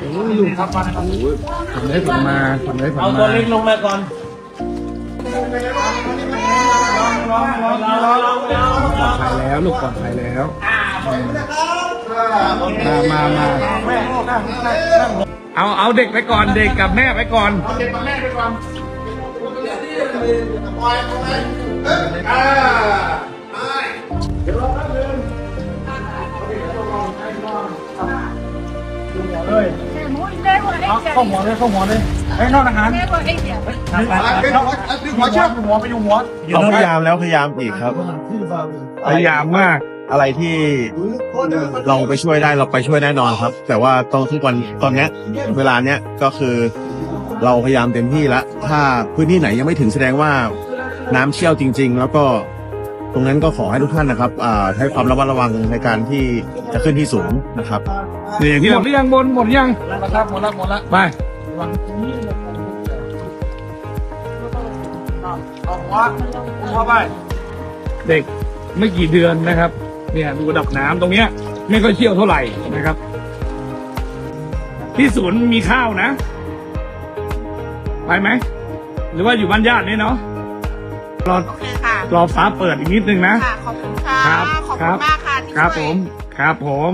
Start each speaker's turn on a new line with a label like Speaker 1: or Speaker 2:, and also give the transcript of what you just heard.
Speaker 1: โอ้ยลูกครับมาโอ้ยผลได้ผลมาผลได้ผล
Speaker 2: เอา
Speaker 1: มา
Speaker 2: ตัวเล็กลงมาก่อนลองลองลองลองลองลอง
Speaker 1: ปลอดภัยแล้วลูกปลอดภัยแล้วมามามา
Speaker 2: แม่นั่งนั่งนั่ง
Speaker 1: เอาเอาเด็กไปก่อนเด็กกับแม่ไปก่อน
Speaker 2: เฮ้ย
Speaker 3: Thế muốn lấy
Speaker 2: เอา เข้า
Speaker 3: anh
Speaker 2: หัวเลยเข้าหัวเลยไอ้นอกทหาร
Speaker 3: Thế của anh kìa
Speaker 2: ดึงหัวเชือกหัวไปอยู่หัว
Speaker 4: เราพยายามแล้วพยายามอีกครับ
Speaker 1: พยายามมาก
Speaker 4: อะไรที่เราไปช่วยได้เราไปช่วยแน่นอนครับ แต่ว่าตอนทุกวันตอนเนี้ยเวลาเนี้ยก็คือเราพยายามเต็มที่แล้วถ้าพื้นที่ไหนยังไม่ถึงแสดงว่าน้ำเชี่ยวจริง ๆ แล้วก็ ตรงนั้นก็ขอให้ทุกท่านนะครับอ่าให้ความระมัดระวังในการที่จะขึ้นที่สูงนะครับ
Speaker 1: นี่อย่างที่หมดหรือยังบนหมดหรือยัง
Speaker 2: นะครับหมดละหมดละ
Speaker 1: ไป
Speaker 2: เอาหัวหัวไป
Speaker 1: เด็กไม่กี่เดือนนะครับ เนี่ยดูระดับน้ำตรงเนี้ย ไม่ค่อยเชี่ยวเท่าไหร่นะครับ ที่ศูนย์มีข้าวนะ ไปไหม หรือว่าอยู่บ้านญาตินี่เนาะรอ
Speaker 3: โอเคค่ะ
Speaker 1: รอฟ้าเปิดอีกนิดนึงนะ
Speaker 3: ค่ะ ขอบคุณค่ะ
Speaker 1: ครับ
Speaker 3: ขอบ
Speaker 1: ครั
Speaker 3: คุ
Speaker 1: บ
Speaker 3: ณมากค่ะที่
Speaker 1: ครับ
Speaker 3: ช่วย
Speaker 1: ผมครับผม